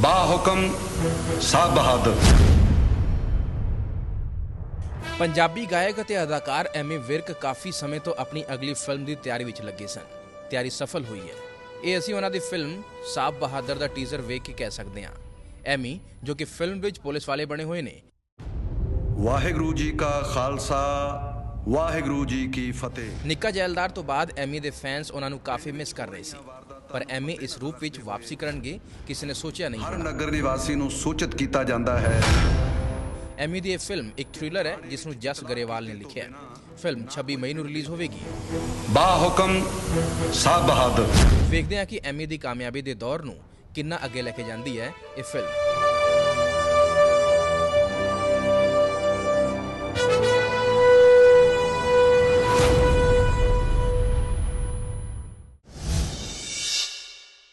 ਬਾ ਹੁਕਮ ਸਾਹਿਬ ਬਹਾਦਰ ਪੰਜਾਬੀ ਗਾਇਕ ਅਤੇ ਅਦਾਕਾਰ ਐਮੀ ਵਿਰਕ ਕਾਫੀ ਸਮੇਂ ਤੋਂ ਆਪਣੀ ਅਗਲੀ ਫਿਲਮ ਦੀ ਤਿਆਰੀ ਵਿੱਚ ਲੱਗੇ ਸਨ। ਤਿਆਰੀ ਸਫਲ ਹੋਈ ਹੈ। ਇਹ ਅਸੀਂ ਉਹਨਾਂ ਦੀ ਫਿਲਮ ਸਾਬ ਬਹਾਦਰ ਦਾ ਟੀਜ਼ਰ ਵੇਖ ਕੇ ਕਹਿ ਸਕਦੇ ਹਾਂ। ਐਮੀ ਜੋ ਕਿ ਫਿਲਮ ਵਿੱਚ ਪੁਲਿਸ ਵਾਲੇ ਬਣੇ ਹੋਏ ਨੇ। ਵਾਹਿਗੁਰੂ ਜੀ ਕਾ ਖਾਲਸਾ ਵਾਹਿਗੁਰੂ ਜੀ ਕੀ ਫਤਿਹ। ਨਿੱਕਾ ਜੈਲਦਾਰ ਤੋਂ ਬਾਅਦ ਐਮੀ ਦੇ ਫੈਨਸ ਉਹਨਾਂ ਨੂੰ ਕਾਫੀ ਮਿਸ ਕਰ ਰਹੇ ਸੀ। ਪਰ ਐਮੀ ਇਸ ਰੂਪ ਵਿੱਚ ਵਾਪਸੀ ਕਰਨਗੇ ਕਿਸੇ ਨੇ ਸੋਚਿਆ ਨਹੀਂ ਹਰ। ਨਗਰ ਨਿਵਾਸੀ ਨੂੰ ਸੂਚਿਤ ਕੀਤਾ ਜਾਂਦਾ ਹੈ। ਐਮੀ ਦੀ ਇਹ ਫਿਲਮ ਇੱਕ ਥ੍ਰਿਲਰ ਹੈ ਜਿਸ ਨੂੰ ਜਸ ਗਰੇਵਾਲ ਨੇ ਲਿਖਿਆ ਹੈ। ਫਿਲਮ 26 ਮਈ ਨੂੰ ਰਿਲੀਜ਼ ਹੋਵੇਗੀ। ਬਾ ਹੁਕਮ ਸਾਹਿਬ ਬਹਾਦਰ ਵੇਖਦੇ ਹਾਂ ਕਿ ਐਮੀ ਦੀ ਕਾਮਯਾਬੀ ਦੇ ਦੌਰ ਨੂੰ ਕਿੰਨਾ ਅੱਗੇ ਲੈ ਕੇ ਜਾਂਦੀ ਹੈ ਇਹ ਫਿਲਮ।